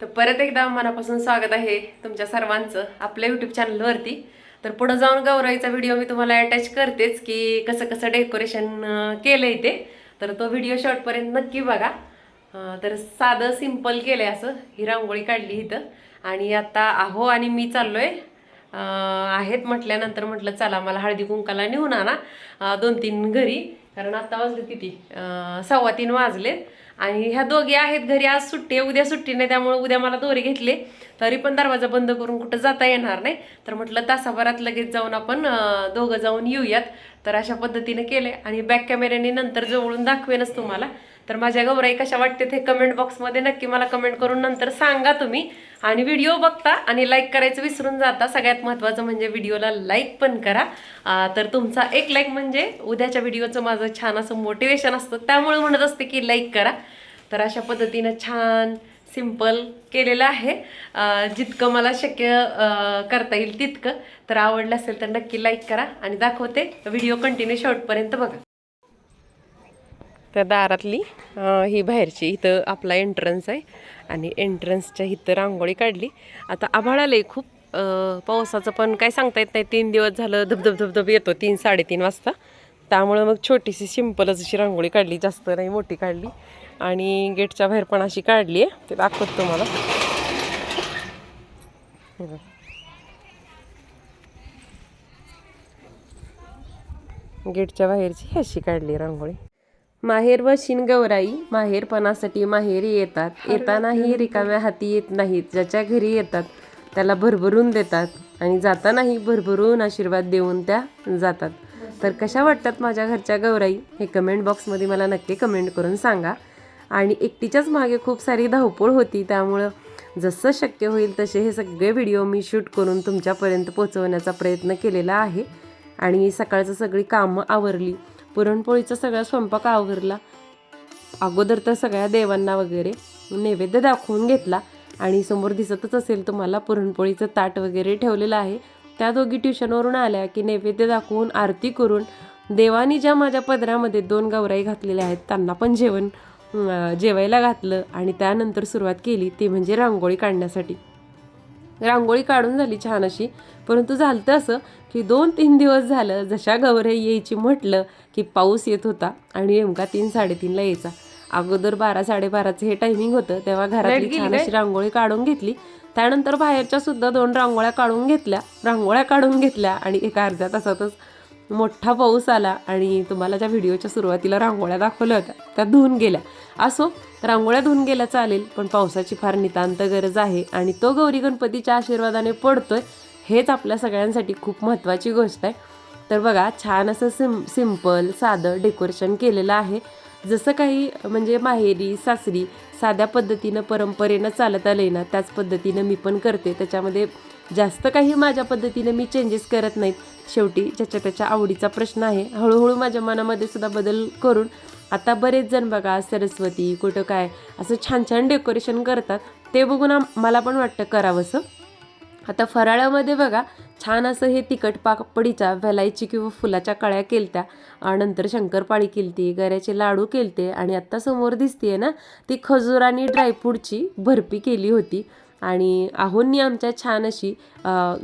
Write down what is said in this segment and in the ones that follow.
तर परत एकदा मनापासून स्वागत आहे तुमच्या सर्वांचं आपल्या यूट्यूब चॅनलवरती तर पुढं जाऊन गौराईचा व्हिडिओ मी तुम्हाला अटॅच करतेच की कसं कसं डेकोरेशन केलं ते. तर तो व्हिडिओ शॉर्टपर्यंत नक्की बघा. तर साधं सिंपल केलं आहे असं. ही रांगोळी काढली इथं. आणि आता आहो आणि मी चाललो आहे आहेत म्हटल्यानंतर म्हटलं चला मला हळदी कुंकाला नेऊन आणा दोन तीन घरी. कारण आत्ता वाजले किती? सव्वा तीन वाजलेत. आणि ह्या दोघी आहेत घरी आज सुट्टी आहे उद्या सुट्टी नाही त्यामुळे उद्या मला दोरे घेतले. तरी पण दरवाजा बंद करून कुठं जाता येणार नाही. तर म्हटलं तासाभरात लगेच जाऊन आपण दोघं जाऊन येऊयात. तर अशा पद्धतीने केले आणि बॅक कॅमेऱ्याने नंतर जवळून दाखवेनच तुम्हाला. तर माझ्या गौराई कशा वाटते ते कमेंट बॉक्समध्ये नक्की मला कमेंट करून नंतर सांगा तुम्ही. आणि व्हिडिओ बघता आणि लाईक करायचं विसरून जाता. सगळ्यात महत्त्वाचं म्हणजे व्हिडिओला लाईक पण करा. तर तुमचा एक लाईक म्हणजे उद्याच्या व्हिडिओचं माझं छान असं मोटिवेशन असतं. त्यामुळे म्हणत असते की लाईक करा. तर अशा पद्धतीनं छान सिंपल केलेलं आहे. जितकं मला शक्य करता येईल तितकं. तर आवडलं असेल तर नक्की लाईक करा. आणि दाखवते. व्हिडिओ कंटिन्यू शेवटपर्यंत बघा. त्या दारातली ही बाहेरची इथं आपला एंट्रन्स आहे. आणि एंट्रन्सच्या इथं रांगोळी काढली. आता आभाळ आलंय खूप पावसाचं पण काय सांगता येत नाही. तीन दिवस झालं धबधब धबधब येतो तीन साडेतीन वाजता. त्यामुळं मग छोटीशी सिंपलच अशी रांगोळी काढली जास्त नाही मोठी काढली. आणि गेटच्या बाहेर पण अशी काढली आहे. ते दाखवत तुम्हाला. गेटच्या बाहेरची अशी काढली रांगोळी. माहेर व शिनगौराई माहेरपणासाठी माहेरी येतात. येतानाही रिकाम्या हाती येत नाहीत. ज्याच्या घरी येतात त्याला भरभरून देतात आणि जातानाही भरभरून आशीर्वाद देऊन त्या जातात. तर कशा वाटतात माझ्या घरच्या गौराई? हे कमेंट बॉक्समध्ये मला नक्की कमेंट करून सांगा. आणि एकटीच्याच मागे खूप सारी धावपळ होती त्यामुळं जसं शक्य होईल तसे हे सगळे व्हिडिओ मी शूट करून तुमच्यापर्यंत पोहोचवण्याचा प्रयत्न केलेला आहे. आणि सकाळचं सगळी कामं आवरली. पुरणपोळीचा सगळा स्वयंपाक आवरला. अगोदर तर सगळ्या देवांना वगैरे नैवेद्य दाखवून घेतला आणि समोर दिसतच असेल तुम्हाला पुरणपोळीचं ताट वगैरे ठेवलेलं आहे. त्या दोघी ट्युशनवरून आल्या की नैवेद्य दाखवून आरती करून देवानी ज्या माझ्या पदरामध्ये दोन गौराई घातलेल्या आहेत त्यांना पण जेवण जेवायला घातलं आणि त्यानंतर सुरुवात केली ती म्हणजे रांगोळी काढण्यासाठी. रांगोळी काढून झाली छान अशी. परंतु झालं असं की दोन तीन दिवस झालं जशा गौराई यायची म्हटलं की पाऊस येत होता आणि नेमका तीन साडेतीनला यायचा. अगोदर बारा साडेबाराचं हे टायमिंग होतं तेव्हा घरातली छान अशी रांगोळी काढून घेतली. त्यानंतर बाहेरच्या सुद्धा दोन रांगोळ्या काढून घेतल्या. रांगोळ्या काढून घेतल्या आणि एका अर्ध्या तासातच मोठा पाऊस आला आणि तुम्हाला ज्या व्हिडिओच्या सुरुवातीला रांगोळ्या दाखवल्या होत्या त्या धुवून गेल्या. असो रांगोळ्या धुवून गेल्या चालेल पण पावसाची फार नितांत गरज आहे आणि तो गौरी गणपतीच्या आशीर्वादाने पडतोय हेच आपल्या सगळ्यांसाठी खूप महत्त्वाची गोष्ट आहे. तर बघा छान असं सिम सिंपल साधं डेकोरेशन केलेलं आहे. जसं काही म्हणजे माहेरी सासरी साध्या पद्धतीनं परंपरेनं चालत आले ना त्याच पद्धतीनं मी पण करते. त्याच्यामध्ये जास्त काही माझ्या पद्धतीने मी चेंजेस करत नाहीत. शेवटी ज्याच्या त्याच्या आवडीचा प्रश्न आहे. हळूहळू माझ्या मनामध्ये सुद्धा बदल करून आता बरेच जण बघा सरस्वती कुठं काय असं छान छान डेकोरेशन करतात. ते बघून मला पण वाटतं करावंसं. आता फराळामध्ये बघा छान असं हे तिखट पापडीच्या वेलायची किंवा फुलाच्या कळ्या केलत्या. नंतर शंकरपाळी केलती गऱ्याचे लाडू केलते आणि आत्ता समोर दिसते ना ती खजूर आणि ड्रायफ्रूटची भरपी केली होती. आणि आहोंनी आमच्या छान अशी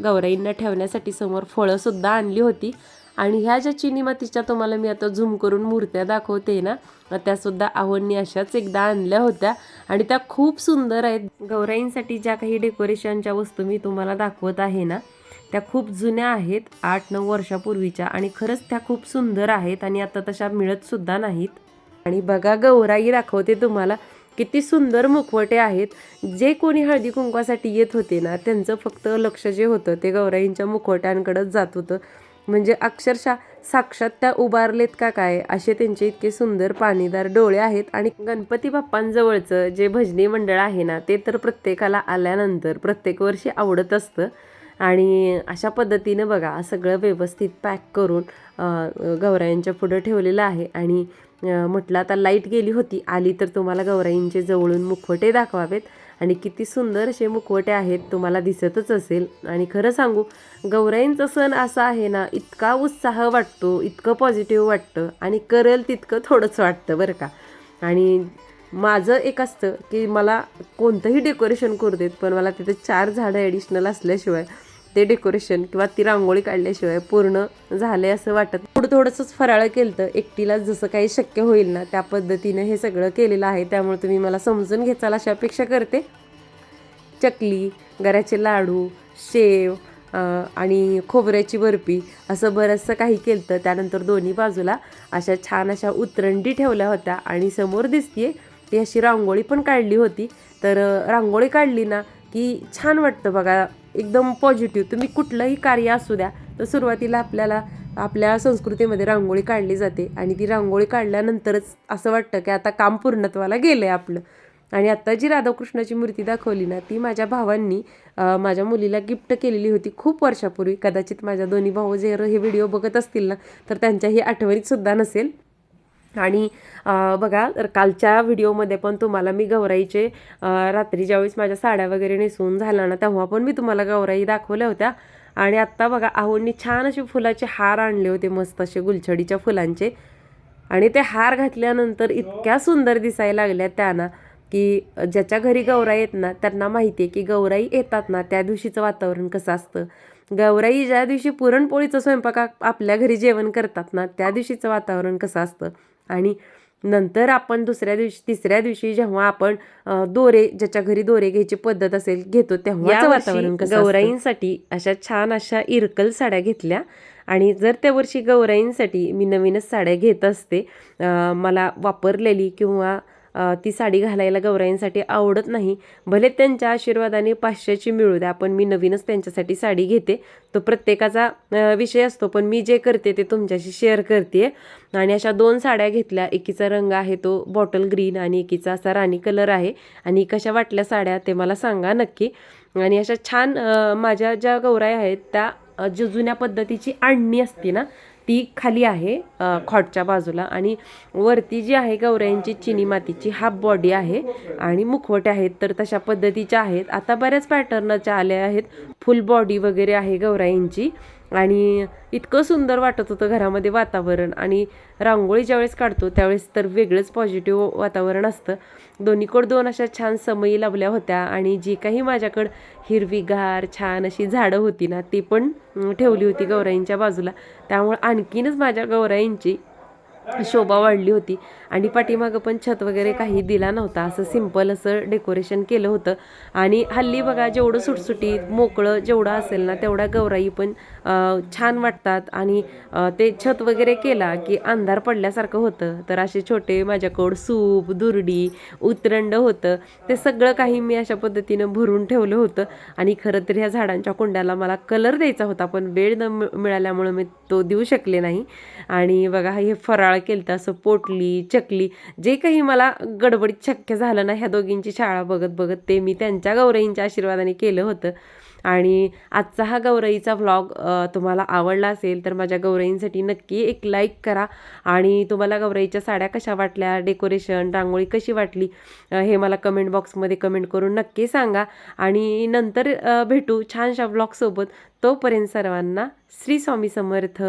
गौराईंना ठेवण्यासाठी समोर फळंसुद्धा आणली होती. आणि ह्या ज्या चिनी मातीच्या तुम्हाला मी आता झूम करून मूर्त्या दाखवते ना त्यासुद्धा आहोंनी अशाच एकदा आणल्या होत्या. आणि त्या खूप सुंदर आहेत. गौराईंसाठी ज्या काही डेकोरेशनच्या वस्तू मी तुम्हाला दाखवत आहे ना त्या खूप जुन्या आहेत आठ नऊ वर्षापूर्वीच्या आणि खरंच त्या खूप सुंदर आहेत आणि आता तशा मिळतसुद्धा नाहीत. आणि बघा गौराई दाखवते तुम्हाला. किती सुंदर मुखवटे आहेत. जे कोणी हळदी कुंकवासाठी येत होते ना त्यांचं फक्त लक्ष जे होतं ते गौराईंच्या मुखवट्यांकडंच जात होतं. म्हणजे अक्षरशः साक्षात त्या उभारलेत का काय असे त्यांचे इतके सुंदर पाणीदार डोळे आहेत. आणि गणपती बाप्पांजवळचं जे भजनी मंडळ आहे ना ते तर प्रत्येकाला आल्यानंतर प्रत्येक वर्षी आवडत असतं. आणि अशा पद्धतीनं बघा सगळं व्यवस्थित पॅक करून गौरायांच्या पुढं ठेवलेलं आहे. आणि म्हटलं आता लाइट गेली होती आली तर तुम्हाला गौराईंचे जवळून मुखवटे दाखवावेत. आणि किती सुंदर असे मुखवटे आहेत तुम्हाला दिसतच असेल. आणि खरं सांगू गौराईंचा सण असा आहे ना इतका उत्साह वाटतो इतकं पॉझिटिव्ह वाटतं आणि करेल तितकं थोडंच वाटतं बरं का. आणि माझं एक असतं की मला कोणतंही डेकोरेशन करू देत पण मला तिथे चार झाडं ॲडिशनल असल्याशिवाय ते डेकोरेशन किंवा ती रांगोळी काढल्याशिवाय पूर्ण झाले असं वाटत. थोडं थोडंसंच फराळ केलं तर एकटीला जसं काही शक्य होईल ना त्या पद्धतीने हे सगळं केलेलं आहे. त्यामुळे तुम्ही मला समजून घेचाल अशी अपेक्षा करते. चकली गऱ्याचे लाडू शेव आणि खोबऱ्याची बर्फी असं बरंचसं काही केलं तर त्यानंतर दोन्ही बाजूला अशा छान अशा उतरंडी ठेवल्या होत्या आणि समोर दिसतीये ती अशी रांगोळी पण काढली होती. तर रांगोळी काढली ना की छान वाटतं बघा. एकदम पॉझिटिव्ह तुम्ही कुठलंही कार्य असू द्या तर सुरुवातीला आपल्याला आपल्या संस्कृतीमध्ये रांगोळी काढली जाते आणि ती रांगोळी काढल्यानंतरच असं वाटतं की आता काम पूर्णत्वाला गेलं आहे आपलं. आणि आत्ता जी राधाकृष्णाची मूर्ती दाखवली ना ती माझ्या भावांनी माझ्या मुलीला गिफ्ट केलेली होती खूप वर्षापूर्वी. कदाचित माझ्या दोन्ही भाऊ जे हे व्हिडिओ बघत असतील ना तर त्यांच्याही ही आठवणीतसुद्धा नसेल. आणि बघा तर कालच्या व्हिडिओमध्ये पण तुम्हाला मी गौराईचे रात्री ज्यावेळेस माझ्या साड्या वगैरे नेसून झाला ना तेव्हा पण मी तुम्हाला गौराई दाखवल्या होत्या. आणि आत्ता बघा आहोंनी छान असे फुलाचे हार आणले होते मस्त असे गुलछडीच्या फुलांचे. आणि ते हार घातल्यानंतर इतक्या सुंदर दिसायला लागल्या त्यांना की ज्याच्या घरी गौराई येत ना त्यांना माहिती आहे की गौराई येतात ना त्या दिवशीचं वातावरण कसं असतं. गौराई ज्या दिवशी पुरणपोळीचं स्वयंपाक आपल्या घरी जेवण करतात ना त्या दिवशीचं वातावरण कसं असतं. आणि नंतर आपण दुसऱ्या दिवशी तिसऱ्या दिवशी जेव्हा आपण दोरे ज्याच्या घरी दोरे घ्यायची पद्धत असेल घेतो तेव्हा वातावरण गौराईंसाठी अशा छान अशा इरकल साड्या घेतल्या. आणि जर त्या वर्षी गौराईंसाठी मी नवीनच साड्या घेत असते मला वापरलेली किंवा ती साडी घालायला गौराईंसाठी आवडत नाही. भले त्यांच्या आशीर्वादाने पाचशेची मिळू द्या पण मी नवीनच त्यांच्यासाठी साडी घेते. तो प्रत्येकाचा विषय असतो पण मी जे करते ते तुमच्याशी शेअर करते आणि अशा दोन साड्या घेतल्या एकीचा रंग आहे तो बॉटल ग्रीन आणि एकीचा असा राणी कलर आहे. आणि कशा वाटल्या साड्या ते मला सांगा नक्की. आणि अशा छान माझ्या ज्या गौराई आहेत त्या ज्या जुन्या पद्धतीची आणणी असते ना ती खाली आहे खॉटच्या बाजूला. आणि वरती जी आहे गौराईंची चिनी मातीची हाफ बॉडी आहे आणि मुखवटे आहेत. तर तशा पद्धतीच्या आहेत. आता बऱ्याच पॅटर्नच्या आल्या आहेत. फुल बॉडी वगैरे आहे गौराईंची आणि इतकं सुंदर वाटत होतं घरामध्ये वातावरण. आणि रांगोळी ज्यावेळेस काढतो त्यावेळेस तर वेगळंच पॉझिटिव्ह वातावरण असतं. दोन्हीकडं दोन अशा छान समयी लावल्या होत्या. आणि जी काही माझ्याकडं हिरवीगार छान अशी झाडं होती ना ती पण ठेवली होती गौराईंच्या बाजूला. त्यामुळे आणखीनच माझ्या गौराईंची शोभा वाढली होती. आणि पाठीमागं पण छत वगैरे काही दिला नव्हता. असं सिंपल असं डेकोरेशन केलं होतं. आणि हल्ली बघा जेवढं सुटसुटीत मोकळं जेवढं असेल ना तेवढ्या गौराई पण छान वाटतात. आणि ते छत वगैरे केला की अंधार पडल्यासारखं होतं. तर असे छोटे माझ्याकडं सूप दुरडी उतरंड होतं. ते सगळं काही मी अशा पद्धतीनं भरून ठेवलं होतं. आणि खरं तर ह्या झाडांच्या कुंड्याला मला कलर द्यायचा होता पण वेळ न मिळ- मिळाल्यामुळं मी तो देऊ शकले नाही. आणि बघा हे फराळ केलं तर असं पोटली चकली जे काही मला गडबडीत शक्य झालं ना ह्या दोघींची शाळा बघत बघत ते मी त्यांच्या गौरईंच्या आशीर्वादाने केलं होतं. आणि आजचा हा गौरईचा व्लॉग तुम्हाला आवडला असेल तर माझ्या गौरईंसाठी नक्की एक लाईक करा. आणि तुम्हाला गौरईच्या साड्या कशा वाटल्या डेकोरेशन रांगोळी कशी वाटली हे मला कमेंट बॉक्समध्ये कमेंट करून नक्की सांगा. आणि नंतर भेटू छानशा व्लॉगसोबत तोपर्यंत सर्वांना श्री स्वामी समर्थ.